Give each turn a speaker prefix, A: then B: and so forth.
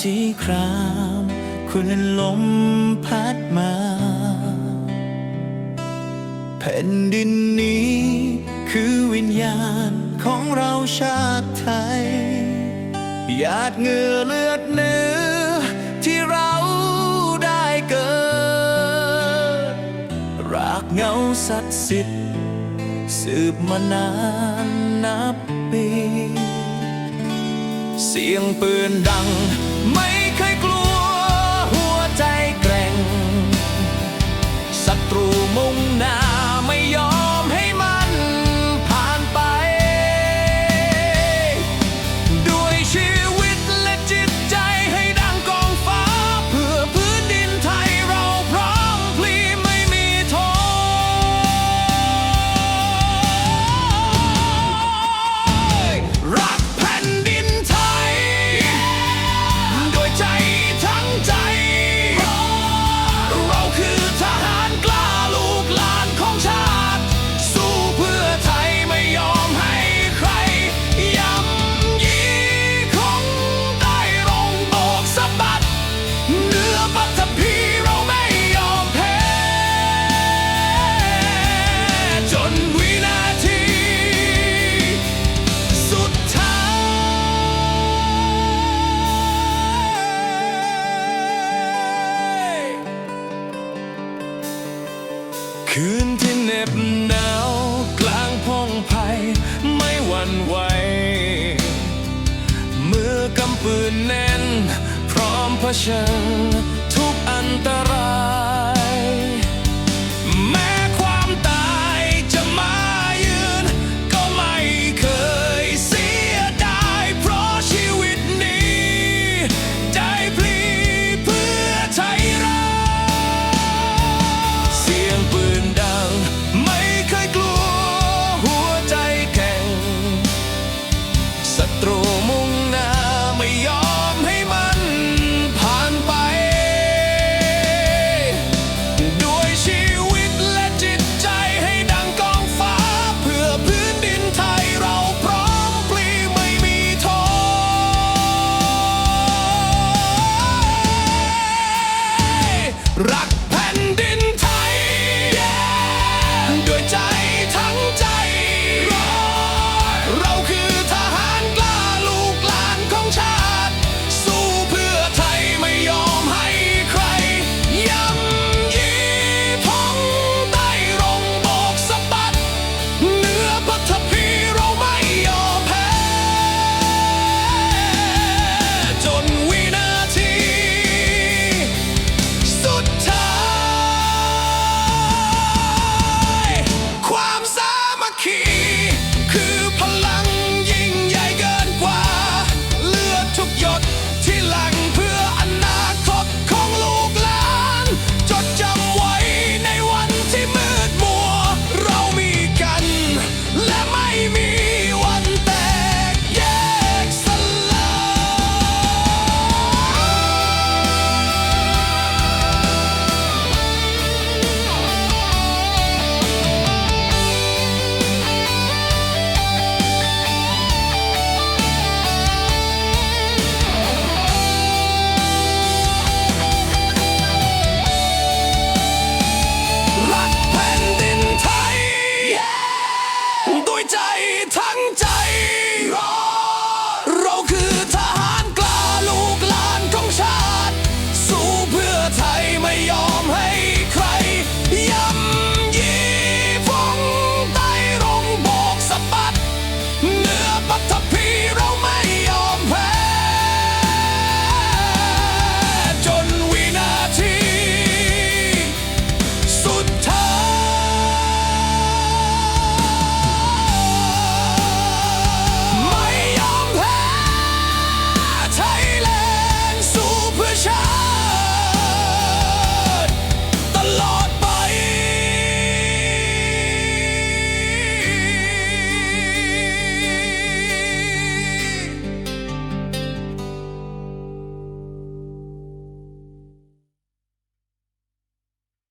A: สีครามคุณลมพัดมา แผ่นดินนี้คือวิญญาณของเราชาติไทยหยาดเหงื่อเลือดเนื้อที่เราได้เกิด รากเหงาศักดิ์สิทธิ์ สืบมานานนับปี เสียงปืนดัง ไม่ คืนที่เหน็บหนาวกลางพงไพ่ไม่หวั่นไหวมือกำปืนแน่น พร้อมเผชิญทุกอันตราย ด้วยใจทั้งใจ